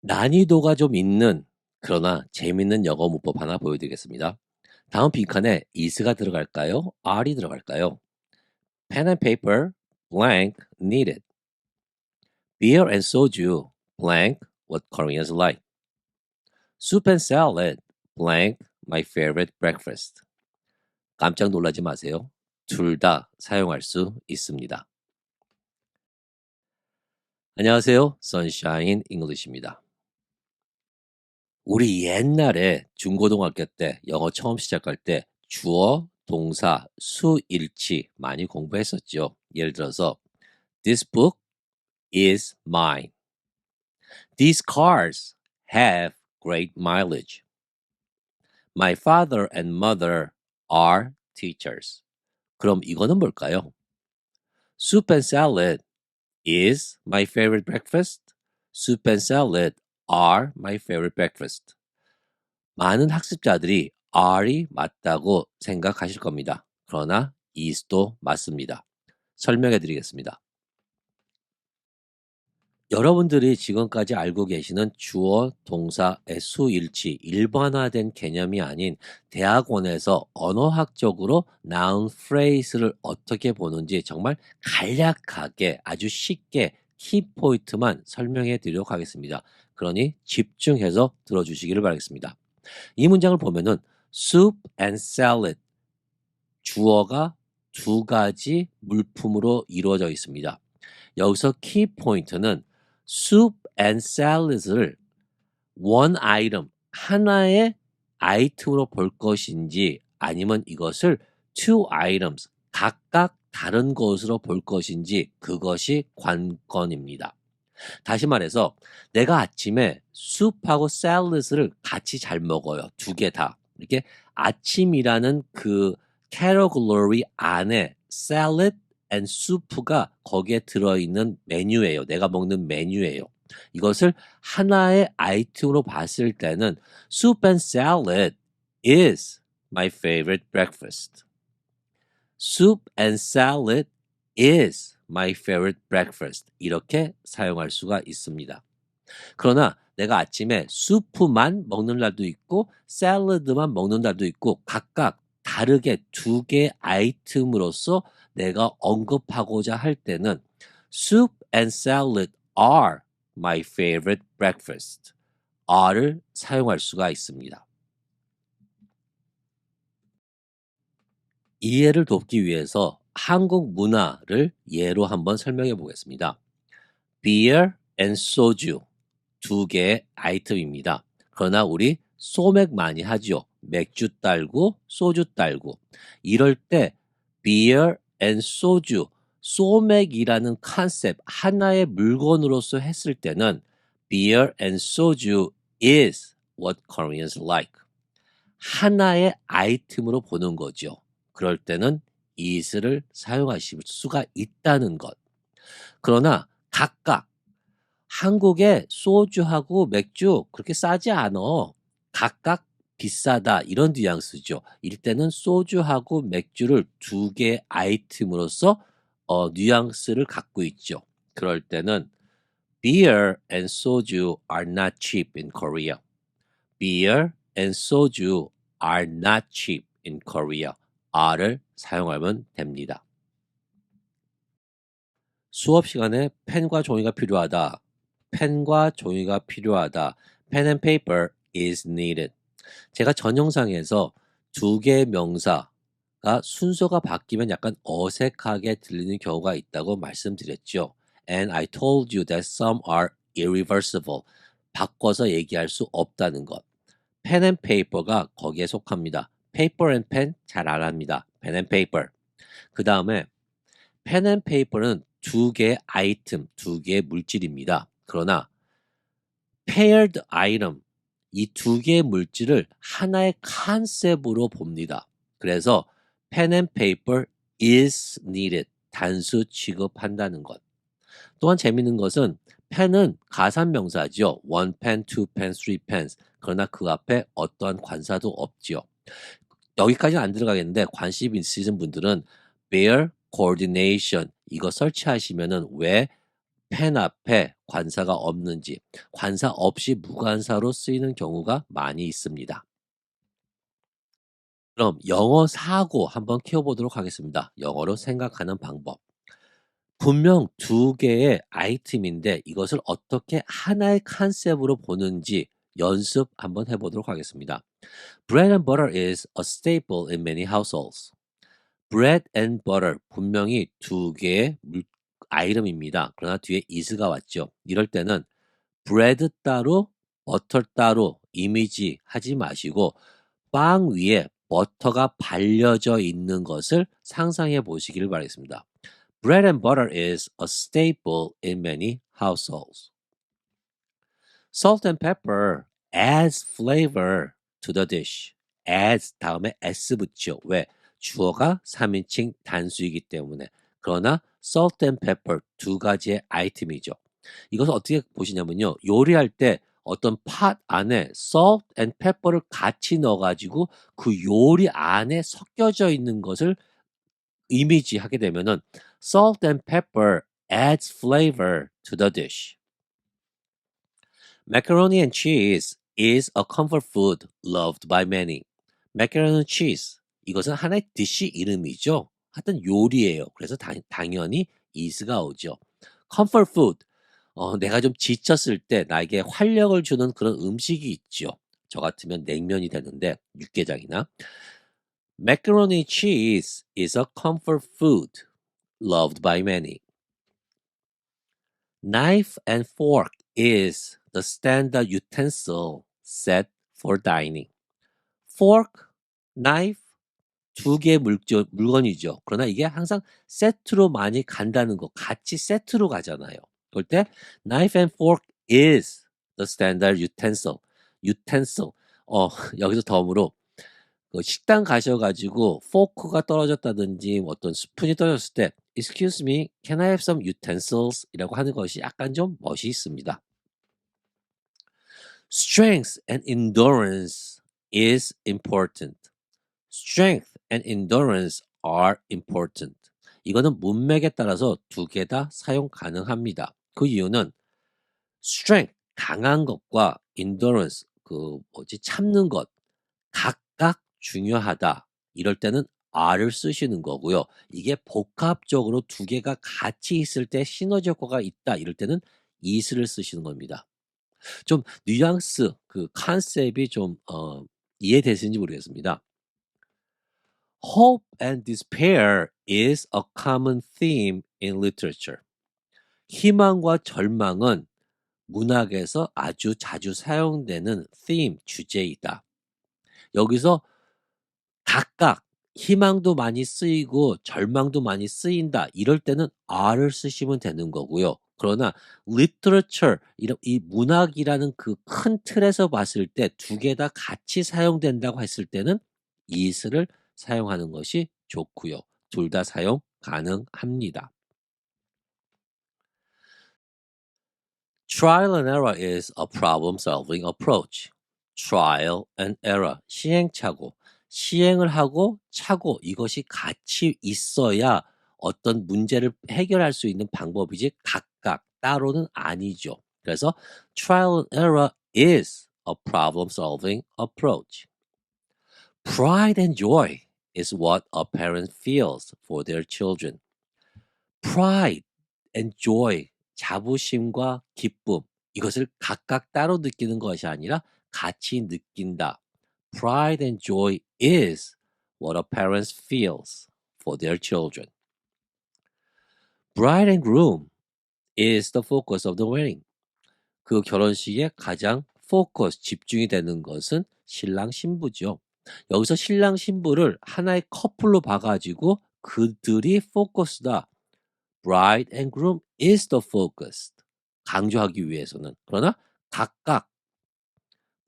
난이도가 좀 있는 그러나 재밌는 영어 문법 하나 보여드리겠습니다. 다음 빈칸에 is가 들어갈까요? are이 들어갈까요? pen and paper blank needed. beer and soju blank what Koreans like. soup and salad blank my favorite breakfast. 깜짝 놀라지 마세요. 둘 다 사용할 수 있습니다. 안녕하세요. 선샤인 잉글리시입니다. 우리 옛날에 중고등학교 때 영어 처음 시작할 때 주어, 동사, 수, 일치 많이 공부했었죠. 예를 들어서 This book is mine. These cars have great mileage. My father and mother are teachers. 그럼 이거는 뭘까요? Soup and salad is my favorite breakfast. Soup and salad are my favorite breakfast. 많은 학습자들이 are이 맞다고 생각하실 겁니다. 그러나 is도 맞습니다. 설명해 드리겠습니다. 여러분들이 지금까지 알고 계시는 주어, 동사의 수일치, 일반화된 개념이 아닌 대학원에서 언어학적으로 noun phrase를 어떻게 보는지 정말 간략하게 아주 쉽게 키 포인트만 설명해 드리도록 하겠습니다. 그러니 집중해서 들어주시기를 바라겠습니다. 이 문장을 보면은 soup and salad 주어가 두 가지 물품으로 이루어져 있습니다. 여기서 키 포인트는 soup and salad을 one item, 하나의 아이템으로 볼 것인지 아니면 이것을 two items, 각각 다른 것으로 볼 것인지 그것이 관건입니다. 다시 말해서 내가 아침에 숲하고 샐러드를 같이 잘 먹어요. 두 개 다. 이렇게 아침이라는 그 캐러글러리 안에 샐러드 앤 수프가 거기에 들어있는 메뉴예요. 내가 먹는 메뉴예요. 이것을 하나의 아이템으로 봤을 때는 soup and salad is my favorite breakfast. Soup and salad is my favorite breakfast. 이렇게 사용할 수가 있습니다. 그러나 내가 아침에 수프만 먹는 날도 있고 샐러드만 먹는 날도 있고 각각 다르게 두 개 아이템으로서 내가 언급하고자 할 때는 soup and salad are my favorite breakfast. are를 사용할 수가 있습니다. 이해를 돕기 위해서 한국 문화를 예로 한번 설명해 보겠습니다. beer and soju 두 개의 아이템입니다. 그러나 우리 소맥 많이 하죠. 맥주 딸고 소주 딸고 이럴 때 beer and soju 소맥이라는 컨셉 하나의 물건으로서 했을 때는 beer and soju is what Koreans like 하나의 아이템으로 보는 거죠. 그럴 때는 is를 사용하실 수가 있다는 것. 그러나 각각 한국의 소주하고 맥주 그렇게 싸지 않아. 각각 비싸다 이런 뉘앙스죠. 이때는 소주하고 맥주를 두 개 아이템으로서 어, 뉘앙스를 갖고 있죠. 그럴 때는 beer and soju are not cheap in Korea. beer and soju are not cheap in Korea. Are를 사용하면 됩니다. 수업 시간에 펜과 종이가 필요하다. 펜과 종이가 필요하다. pen and paper is needed. 제가 전 영상에서 두 개의 명사가 순서가 바뀌면 약간 어색하게 들리는 경우가 있다고 말씀드렸죠. And I told you that some are irreversible. 바꿔서 얘기할 수 없다는 것. pen and paper가 거기에 속합니다. Paper and pen 잘안 합니다. pen and paper. 그 다음에 pen and paper는 두 개의 아이템, 두 개의 물질입니다. 그러나 paired item, 이 두 개의 물질을 하나의 컨셉으로 봅니다. 그래서 pen and paper is needed, 단수 취급한다는 것. 또한 재밌는 것은 펜은 가산명사죠. one pen, two pen, three pens. 그러나 그 앞에 어떠한 관사도 없지요. 여기까지는 안 들어가겠는데 관심 있으신 분들은 bear coordination 이거 설치하시면은 왜 펜 앞에 관사가 없는지, 관사 없이 무관사로 쓰이는 경우가 많이 있습니다. 그럼 영어 사고 한번 키워보도록 하겠습니다. 영어로 생각하는 방법. 분명 두 개의 아이템인데 이것을 어떻게 하나의 컨셉으로 보는지 연습 한번 해보도록 하겠습니다. Bread and butter is a staple in many households. bread and butter 분명히 두 개의 물, 아이름입니다. 그러나 뒤에 is가 왔죠. 이럴 때는 bread 따로 버터 따로 이미지 하지 마시고 빵 위에 버터가 발려져 있는 것을 상상해 보시기를 바라겠습니다. Bread and butter is a staple in many households. Salt and pepper adds flavor to the dish. adds 다음에 s 붙죠. 왜? 주어가 3인칭 단수이기 때문에. 그러나 salt and pepper 두 가지의 아이템이죠. 이것을 어떻게 보시냐면요. 요리할 때 어떤 팥 안에 salt and pepper를 같이 넣어가지고 그 요리 안에 섞여져 있는 것을 이미지하게 되면은 salt and pepper adds flavor to the dish. Macaroni and cheese is a comfort food loved by many. macaroni and cheese 이것은 하나의 디시 이름이죠. 하여튼 요리예요. 그래서 당, 당연히 is가 오죠. comfort food 어, 내가 좀 지쳤을 때 나에게 활력을 주는 그런 음식이 있죠. 저 같으면 냉면이 되는데 육개장이나 macaroni cheese is a comfort food loved by many. Knife and fork is the standard utensil set for dining. fork, knife 두 개의 물건이죠. 그러나 이게 항상 세트로 많이 간다는 거 같이 세트로 가잖아요. 그럴 때 knife and fork is the standard utensil. utensil. 어, 여기서 덤으로 그 식당 가셔가지고 포크가 떨어졌다든지 어떤 스푼이 떨어졌을 때 Excuse me, can I have some utensils? 이라고 하는 것이 약간 좀 멋이 있습니다. Strength and endurance is important. Strength and endurance are important. 이거는 문맥에 따라서 두 개 다 사용 가능합니다. 그 이유는 strength, 강한 것과 endurance, 그 뭐지, 참는 것, 각각 중요하다. 이럴 때는 R을 쓰시는 거고요. 이게 복합적으로 두 개가 같이 있을 때 시너지 효과가 있다. 이럴 때는 is를 쓰시는 겁니다. 좀 뉘앙스, 그 컨셉이 좀 어, 이해되시는지 모르겠습니다. Hope and despair is a common theme in literature. 희망과 절망은 문학에서 아주 자주 사용되는 theme, 주제이다. 여기서 각각 희망도 많이 쓰이고 절망도 많이 쓰인다. 이럴 때는 R을 쓰시면 되는 거고요. 그러나 literature 이 문학이라는 그 큰 틀에서 봤을 때 두 개 다 같이 사용된다고 했을 때는 is를 사용하는 것이 좋고요. 둘 다 사용 가능합니다. Trial and error is a problem solving approach. Trial and error 시행착오 시행을 하고 차고 이것이 같이 있어야 어떤 문제를 해결할 수 있는 방법이지 각각 따로는 아니죠. 그래서 trial and error is a problem solving approach. Pride and joy is what a parent feels for their children. Pride and joy, 자부심과 기쁨, 이것을 각각 따로 느끼는 것이 아니라 같이 느낀다. Pride and joy is what a parent feels for their children. Bride and groom is the focus of the wedding. 그 결혼식에 가장 포커스, 집중이 되는 것은 신랑 신부죠. 여기서 신랑 신부를 하나의 커플로 봐가지고 그들이 포커스다. Bride and groom is the focus. 강조하기 위해서는. 그러나 각각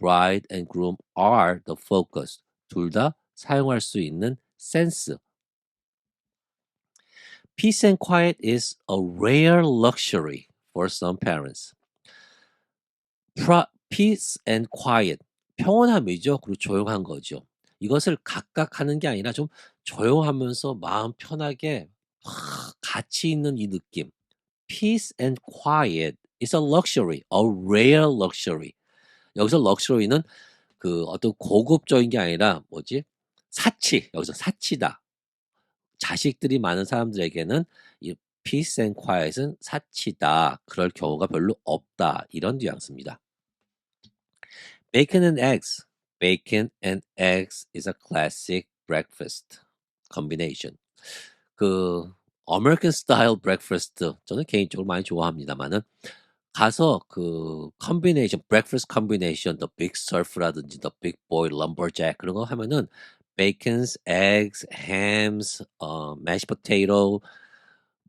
bride and groom are the focus. 둘 다 사용할 수 있는 센스. Peace and quiet is a rare luxury for some parents. peace and quiet. 평온함이죠. 그리고 조용한 거죠. 이것을 각각 하는 게 아니라 좀 조용하면서 마음 편하게 같이 있는 이 느낌. peace and quiet is a luxury, a rare luxury. 여기서 luxury는 그 어떤 고급적인 게 아니라 뭐지? 사치. 여기서 사치다. 자식들이 많은 사람들에게는 이 peace and quiet은 사치다. 그럴 경우가 별로 없다. 이런 뉘앙스입니다. Bacon and eggs. Bacon and eggs is a classic breakfast combination. 그 American style breakfast 저는 개인적으로 많이 좋아합니다만은 가서 그 combination, breakfast combination, the big surf라든지 the big boy lumberjack 그런 거 하면은 bacons, eggs, hams, 어, mashed potato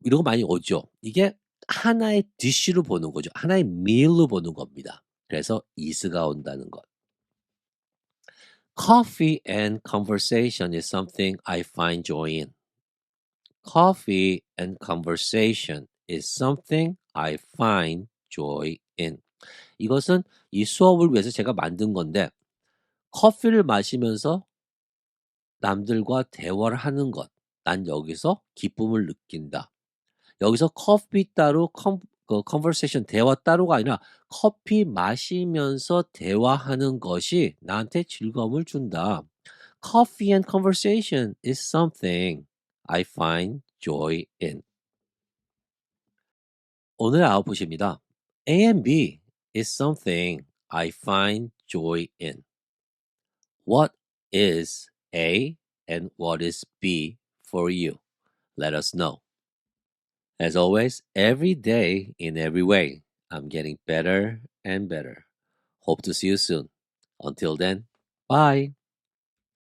이런 거 많이 오죠. 이게 하나의 디쉬로 보는 거죠. 하나의 meal로 보는 겁니다. 그래서 is가 온다는 것. Coffee and conversation is something I find joy in. Coffee and conversation is something I find joy in. 이것은 이 수업을 위해서 제가 만든 건데 커피를 마시면서 남들과 대화를 하는 것. 난 여기서 기쁨을 느낀다. 여기서 커피 따로 컨, 그 conversation 대화 따로가 아니라 커피 마시면서 대화하는 것이 나한테 즐거움을 준다. Coffee and conversation is something I find joy in. 오늘 아웃풋입니다. A and B is something I find joy in. What is A and what is B for you? Let us know. As always, every day in every way, I'm getting better and better. Hope to see you soon. Until then, bye.